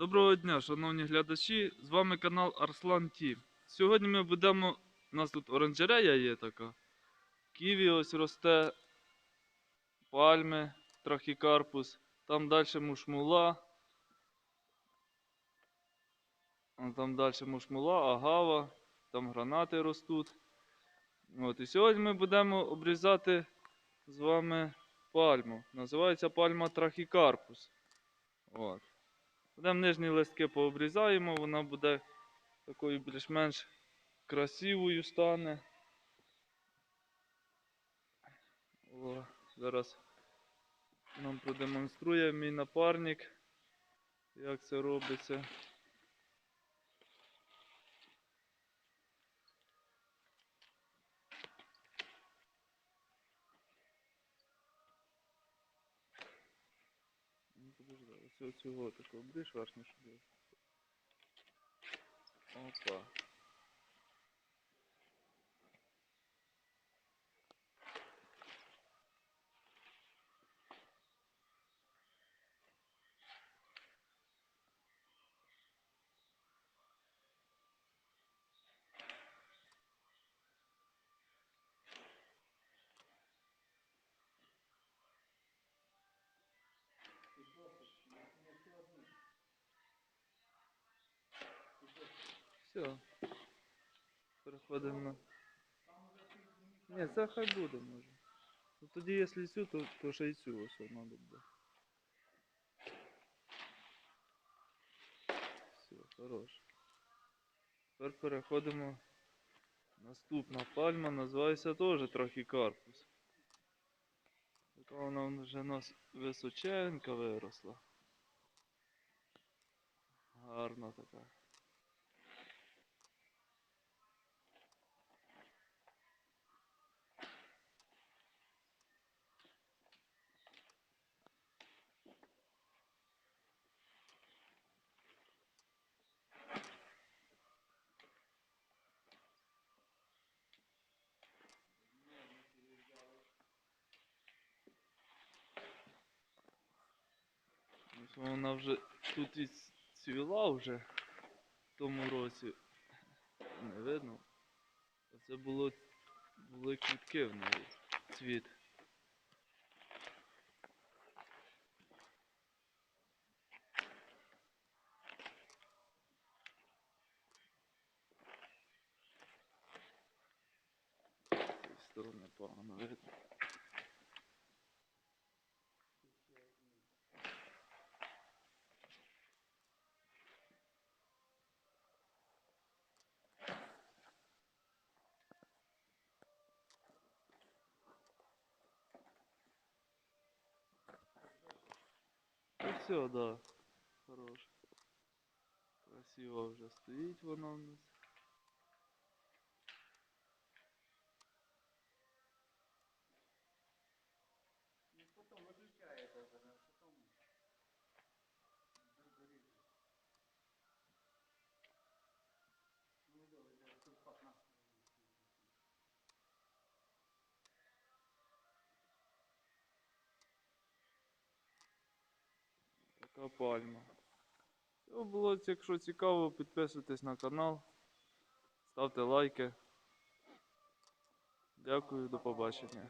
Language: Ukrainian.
Доброго дня, шановні глядачі. З вами канал Арслан Ті. Сьогодні ми будемо. У нас тут оранжерея є така. Ківі ось росте, пальми, трахікарпус, там далі мушмула. Там далі мушмула, агава, там гранати ростуть. От, і сьогодні ми будемо обрізати з вами пальму. Називається пальма трахікарпус. От. Будемо нижні листки пообрізаємо, вона буде такою більш-менш красивою стане. О, зараз нам продемонструє мій напарник, як це робиться. Подожди, ось цього такого бриш важно, не я- Опа. Все. Переходимо на. Ні, це хай буде може. Ну тоді якщо цю, то, то ще й цю ось треба буде. Все, хорош. Тепер переходимо. Наступна пальма називається теж трохи карпус. Така вона вже у нас височенька виросла. Гарна така. Вона вже тут і цвіла вже в тому році. Не видно. Це було були квітки в неї. Цвіт. Сторони погано видно. Ну все, да. Хорош. Красиво вже стоїть воно у нас. Така пальма. Все було, якщо цікаво, підписуйтесь на канал, ставте лайки. Дякую, до побачення.